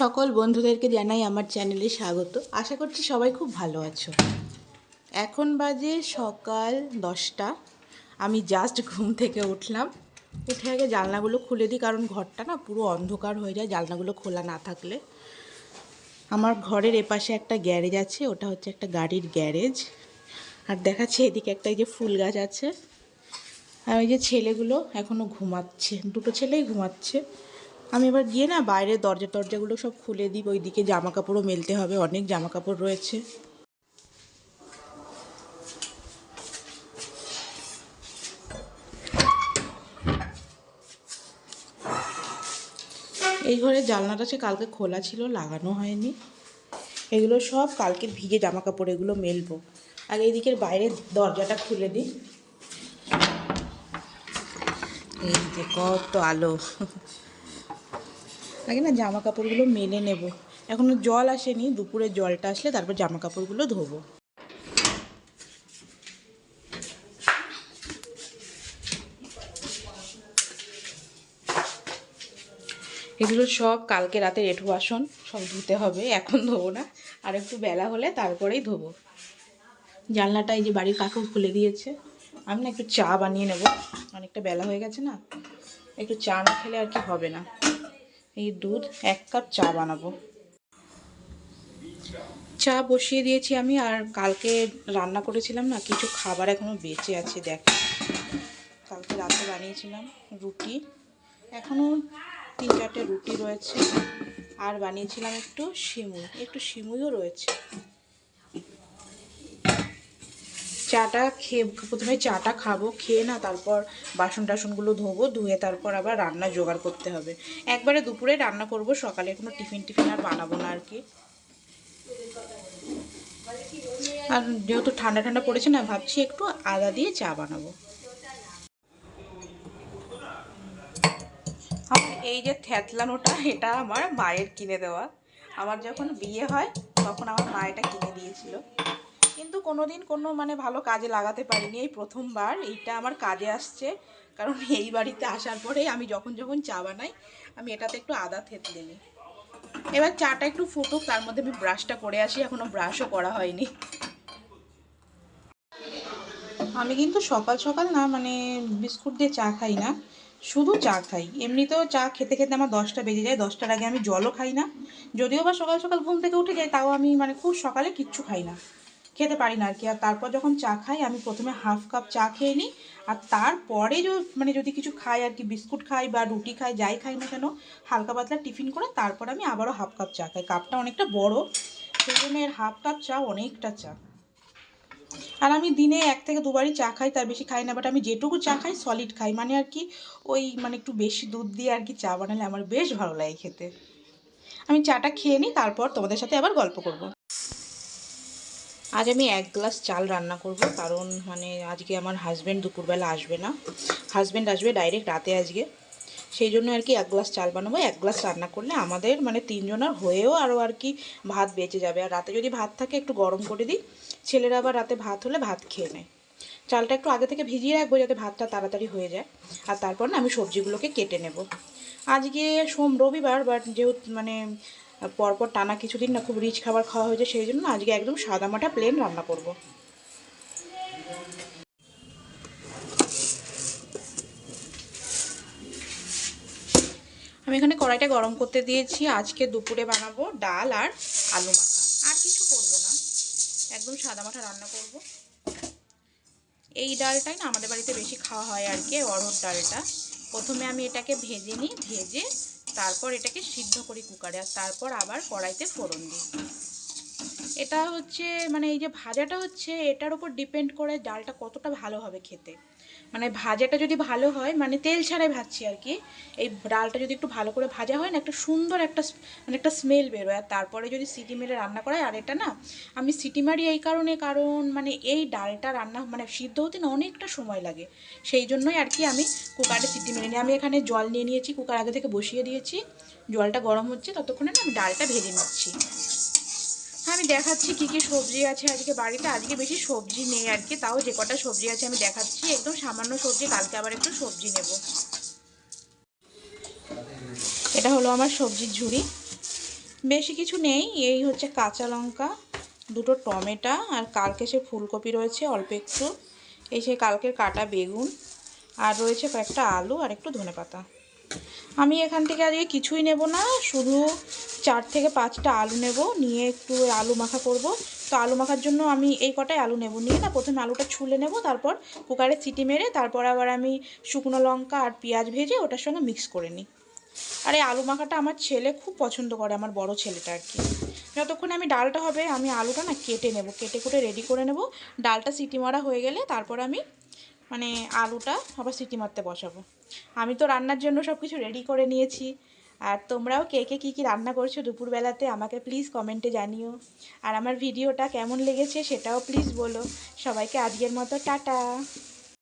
সকল বন্ধুদেরকে জানাই আমার চ্যানেলে স্বাগত। আশা করছি সবাই খুব ভালো আছো। এখন বাজে সকাল দশটা। আমি জাস্ট ঘুম থেকে উঠলাম। উঠে আগে জানলাগুলো খুলে দিই, কারণ ঘরটা না পুরো অন্ধকার হয়ে যায়, জানলাগুলো খোলা না থাকলে। আমার ঘরের এপাশে একটা গ্যারেজ আছে, ওটা হচ্ছে একটা গাড়ির গ্যারেজ। আর দেখাচ্ছে এদিকে একটা এই যে ফুল গাছ আছে। আর ওই যে ছেলেগুলো এখনও ঘুমাচ্ছে। দুটো ছেলেই ঘুমাচ্ছে। আমি এবার গিয়ে না বাইরের দরজা টরজাগুলো সব খুলে দিই, ওইদিকে জামা কাপড়ও মেলতে হবে, অনেক জামা কাপড় রয়েছে। এই ঘরের জানলাটা সে কালকে খোলা ছিল, লাগানো হয়নি। এগুলো সব কালকে ভিজে জামা কাপড় এগুলো মেলবো। আর এইদিকের বাইরের দরজাটা খুলে দিই। এই যে কত আলো। আগে না জামা কাপড়গুলো মেলে নেব। এখনও জল আসেনি, দুপুরে জলটা আসলে তারপর জামা কাপড়গুলো ধোবো। এগুলো সব কালকে রাতে এঁঠো বাসন, সব ধুতে হবে, এখন ধোবো না। আর একটু বেলা হলে তারপরেই ধোবো। জানলাটা এই যে বাড়ির কাকু খুলে দিয়েছে। আমি না একটু চা বানিয়ে নেব। অনেকটা বেলা হয়ে গেছে না। একটু চা না খেলে আর কি হবে না। এই দুধ এক কাপ চা বানাবো। চা বসিয়ে দিয়েছি আমি, আর কালকে রান্না করেছিলাম না, কিছু খাবার এখনও বেঁচে আছে, দেখ। কালকে রাতে বানিয়েছিলাম রুটি। এখনও তিন চারটে রুটি রয়েছে, আর বানিয়েছিলাম একটু শিমুই একটু শিমুইও রয়েছে। চাটা খেয়ে, প্রথমে চাটা খাব, খেয়ে না তারপর বাসন টাসনগুলো ধোবো, ধুয়ে তারপর আবার রান্না জোগাড় করতে হবে। একবারে দুপুরে রান্না করব, সকালে কোনো টিফিন টিফিন আর বানাবো না আর কি। আর যেহেতু ঠান্ডা ঠান্ডা পড়েছে না, ভাবছি একটু আদা দিয়ে চা বানাবো। আমার এই যে থ্যাতলানোটা এটা আমার মায়ের কিনে দেওয়া। আমার যখন বিয়ে হয়, তখন আমার মা এটা কিনে দিয়েছিল। কিন্তু কোনো দিন কোনো মানে ভালো কাজে লাগাতে পারিনি এই প্রথমবার। এইটা আমার কাজে আসছে। কারণ এই বাড়িতে আসার পরে আমি যখন যখন চা বানাই, আমি এটাতে একটু আদা থেতলে নিই। এবার চাটা একটু ফুটুক, তার মধ্যে আমি ব্রাশটা করে আসি এখনও ব্রাশও করা হয়নি। আমি কিন্তু সকাল সকাল না মানে বিস্কুট দিয়ে চা খাই না, শুধু চা খাই। এমনিতেও চা খেতে খেতে আমার দশটা বেজে যায়, দশটার আগে আমি জলও খাই না। যদিও বা সকাল সকাল ঘুম থেকে উঠে যাই তাও আমি মানে খুব সকালে কিচ্ছু খাই না। খেতে পারি না আর কি আর তারপর যখন চা খাই, আমি প্রথমে হাফ কাপ চা খেয়ে নিই। আর তারপরে মানে যদি কিছু খাই আর কি বিস্কুট খাই বা রুটি খাই, যাই খাই না কেন, হালকা পাতলা টিফিন করে তারপর আমি আবারও হাফ কাপ চা খাই। কাপটা অনেকটা বড়, সেই জন্য এর হাফ কাপ চা অনেকটা চা। আর আমি দিনে এক থেকে দুবারই চা খাই, তার বেশি খাই না। বাট আমি যেটুকু চা খাই সলিড খাই। মানে আর কি, ওই মানে একটু বেশি দুধ দিয়ে আর কি চা বানালে আমার বেশ ভালো লাগে খেতে। আমি চাটা খেয়ে নিই, তারপর তোমাদের সাথে আবার গল্প করব। আজ আমি এক গ্লাস চাল রান্না করব, কারণ মানে আজকে আমার হাজব্যান্ড দুপুরবেলা আসবে না। হাজব্যান্ড আসবে ডাইরেক্ট রাতে আজকে। সেই জন্য আর কি এক গ্লাস চাল বানাবো, এক গ্লাস রান্না করলে আমাদের মানে তিনজনের হয়েও আরও আর কি ভাত বেঁচে যাবে। আর রাতে যদি ভাত থাকে একটু গরম করে দিই, ছেলেরা আবার রাতে ভাত হলে ভাত খেয়ে নেয়। চালটা একটু আগে থেকে ভিজিয়ে রাখব যাতে ভাতটা তাড়াতাড়ি হয়ে যায়। আর তারপর না আমি সবজিগুলোকে কেটে নেব। আজকে সোম রবিবার বাট যেহেতু মানে পরপর টানা কিছুদিন না খুব রিচ খাবার খাওয়া হয়েছে, সেই জন্য আজকে একদম সাদামাটা প্লেন রান্না করব। আমি এখানে কড়াইটা গরম করতে দিয়েছি, আজকে দুপুরে বানাবো ডাল আর আলু মাখা। আর কিছু করব না, একদম সাদা মাঠা রান্না করব। এই ডালটাই না আমাদের বাড়িতে বেশি খাওয়া হয় আর কি অরহর ডালটা। প্রথমে আমি এটাকে ভেজে নিই, ভেজে তারপর এটাকে সিদ্ধ করি কুকারে, আর তারপর আবার কড়াইতে ফোড়ন দিই। এটা হচ্ছে মানে এই যে ভাজাটা হচ্ছে, এটার উপর ডিপেন্ড করে ডালটা কতটা ভালো হবে খেতে। মানে ভাজাটা যদি ভালো হয় মানে তেল ছাড়াই ভাজছি আর কি। এই ডালটা যদি একটু ভালো করে ভাজা হয় না, একটা সুন্দর একটা মানে একটা স্মেল বেরোয়। আর তারপরে যদি সিটি মেরে রান্না করা হয় আর এটা না, আমি সিটি মারি এই কারণে, কারণ মানে এই ডালটা রান্না মানে সিদ্ধ হতে না অনেকটা সময় লাগে। সেই জন্যই আর কি আমি কুকারে সিটি মেরে নিই। আমি এখানে জল নিয়ে নিয়েছি, কুকার আগে থেকে বসিয়ে দিয়েছি। জলটা গরম হচ্ছে, ততক্ষণে না আমি ডালটা ভেজে নিচ্ছি। আমি দেখাচ্ছি কি কি সবজি আছে আজকে বাড়িতে। আজকে বেশি সবজি নেই আর কি তাও যে কটা সবজি আছে আমি দেখাচ্ছি। একদম সামান্য সবজি, কালকে আবার একটু সবজি নেব। এটা হলো আমার সবজির ঝুড়ি। বেশি কিছু নেই, এই হচ্ছে কাঁচা লঙ্কা, দুটো টমেটো, আর কালকে সে ফুলকপি রয়েছে অল্প একটু। এই সেই কালকের কাটা বেগুন, আর রয়েছে কয়েকটা আলু আর একটু ধনেপাতা। আমি এখান থেকে আজকে কিছুই নেব না, শুধু চার থেকে পাঁচটা আলু নেব, নিয়ে একটু আলু মাখা করব। তো আলু মাখার জন্য আমি এই কটাই আলু নেব, নিয়ে না প্রথমে আলুটা ছুলে নেব, তারপর কুকারে সিটি মেরে, তারপর আবার আমি শুকনো লঙ্কা আর পেঁয়াজ ভেজে ওটার সঙ্গে মিক্স করে নিই। আর এই আলু মাখাটা আমার ছেলে খুব পছন্দ করে, আমার বড় ছেলেটা আর কি। যতক্ষণ আমি ডালটা হবে, আমি আলুটা না কেটে নেব, কেটে কুটে রেডি করে নেব। ডালটা সিটি মারা হয়ে গেলে তারপর আমি মানে আলুটা আবার সিটি মারতে বসাবো। আমি তো রান্নার জন্য সব কিছু রেডি করে নিয়েছি। আর তোমরাও কে কে কী কী রান্না করছ দুপুরবেলাতে আমাকে প্লিজ কমেন্টে জানিও। আর আমার ভিডিওটা কেমন লেগেছে সেটাও প্লিজ বলো। সবাইকে আজকের মতো টাটা।